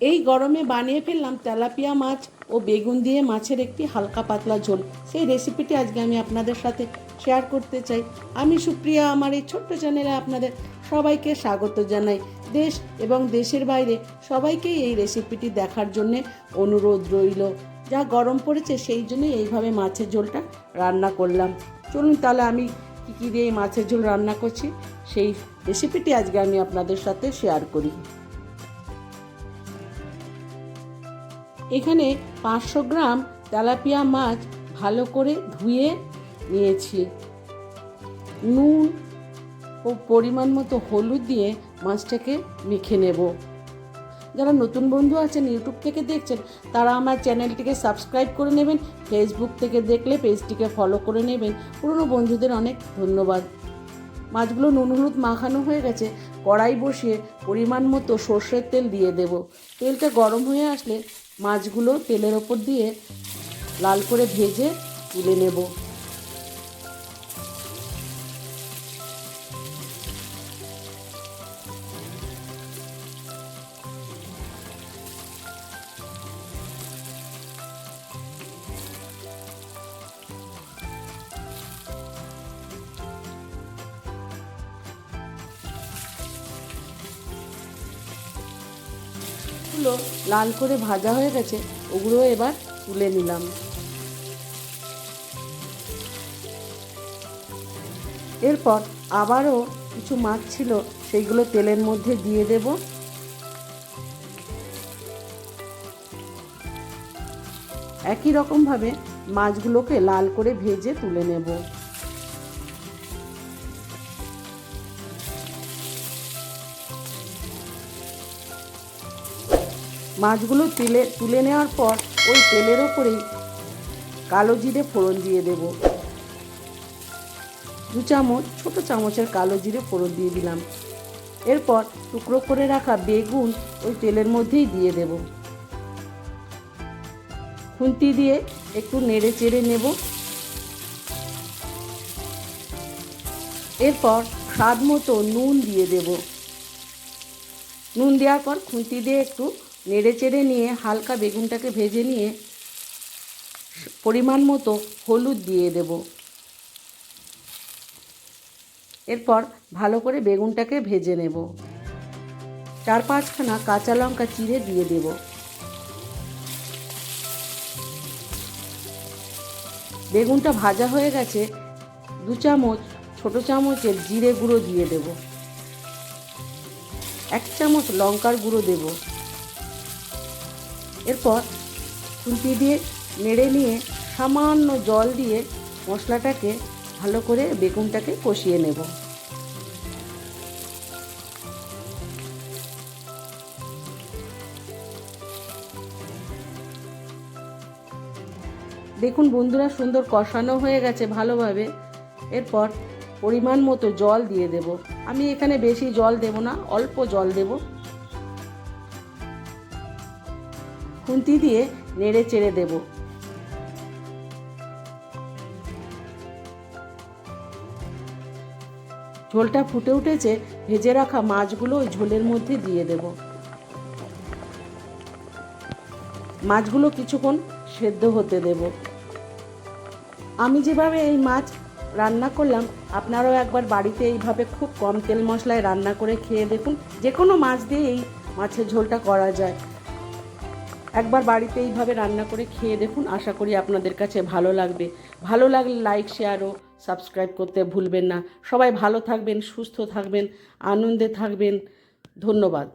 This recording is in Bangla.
এই গরমে বানিয়ে ফেললাম তেলাপিয়া মাছ ও বেগুন দিয়ে মাছের একটি হালকা পাতলা ঝোল। সেই রেসিপিটি আজকে আমি আপনাদের সাথে শেয়ার করতে চাই। আমি সুপ্রিয়া, আমার এই ছোট্ট চ্যানেলে আপনাদের সবাইকে স্বাগত জানাই। দেশ এবং দেশের বাইরে সবাইকেই এই রেসিপিটি দেখার জন্যে অনুরোধ রইল। যা গরম পড়েছে সেই জন্য এইভাবে মাছের ঝোলটা রান্না করলাম। চলুন তাহলে আমি কী কী দিয়ে মাছের ঝোল রান্না করছি? সেই রেসিপিটি আজকে আমি আপনাদের সাথে শেয়ার করি। এখানে পাঁচশো গ্রাম তেলাপিয়া মাছ ভালো করে ধুয়ে নিয়েছি। নুন ও পরিমাণ মতো হলুদ দিয়ে মাছটাকে মেখে নেব। যারা নতুন বন্ধু আছেন, ইউটিউব থেকে দেখছেন, তারা আমার চ্যানেলটিকে সাবস্ক্রাইব করে নেবেন, ফেসবুক থেকে দেখলে পেজটিকে ফলো করে নেবেন। পুরনো বন্ধুদের অনেক ধন্যবাদ। মাছগুলো নুন হলুদ মাখানো হয়ে গেছে, কড়াই বসিয়ে পরিমাণ মতো সর্ষের তেল দিয়ে দেব। তেলটা গরম হয়ে আসলে মাছগুলো তেলের ওপর দিয়ে লাল করে ভেজে তুলে নেব। গুলো লাল করে ভাজা হয়ে গেছে, ওগুলো এবার তুলে নিলাম। এরপর আবারও কিছু মাছ ছিল, সেইগুলো তেলের মধ্যে দিয়ে দেব। একই রকমভাবে মাছগুলোকে লাল করে ভেজে তুলে নেব। মাছগুলো তেলে তুলে নেওয়ার পর ওই তেলের ওপরেই কালো জিরে ফোড়ন দিয়ে দেব। দু চামচ, ছোট চামচের কালো জিরে ফোড়ন দিয়ে দিলাম। এরপর টুকরো করে রাখা বেগুন ওই তেলের মধ্যেই দিয়ে দেব। খুন্তি দিয়ে একটু নেড়ে চেড়ে নেব। এরপর স্বাদ মতো নুন দিয়ে দেব। নুন দেওয়ার পর খুন্তি দিয়ে একটু নেড়ে চেড়ে নিয়ে হালকা বেগুনটাকে ভেজে নিয়ে পরিমাণ মতো হলুদ দিয়ে দেব। এরপর ভালো করে বেগুনটাকে ভেজে নেব। চার পাঁচখানা কাঁচা লঙ্কা চিড়ে দিয়ে দেব। বেগুনটা ভাজা হয়ে গেছে, দু চামচ, ছোট চামচের জিরে গুঁড়ো দিয়ে দেব। এক চামচ লঙ্কার গুঁড়ো দেবো। এরপর খুন্তি দিয়ে নেড়ে নিয়ে সামান্য জল দিয়ে মশলাটাকে ভালো করে বেগুনটাকে কষিয়ে নেব। দেখুন বন্ধুরা, সুন্দর কষানো হয়ে গেছে ভালোভাবে। এরপর পরিমাণ মতো জল দিয়ে দেব। আমি এখানে বেশি জল দেব না, অল্প জল দেবো। খুন্তি দিয়ে নেড়ে চেড়ে দেব। ঝোলটা ফুটে উঠেছে, ভেজে রাখা মাছগুলো ওই ঝোলের মধ্যে দিয়ে দেব। মাছগুলো কিছুক্ষণ সেদ্ধ হতে দেব। আমি যেভাবে এই মাছ রান্না করলাম, আপনারাও একবার বাড়িতে এইভাবে খুব কম তেল মশলায় রান্না করে খেয়ে দেখুন যে কোনো মাছ দিয়ে এই মাছের ঝোলটা করা যায়। একবার বাড়িতে এইভাবে রান্না করে খেয়ে দেখুন। আশা করি আপনাদের কাছে ভালো লাগবে। ভালো লাগলে লাইক শেয়ার ও সাবস্ক্রাইব করতে ভুলবেন না। সবাই ভালো থাকবেন, সুস্থ থাকবেন, আনন্দে থাকবেন। ধন্যবাদ।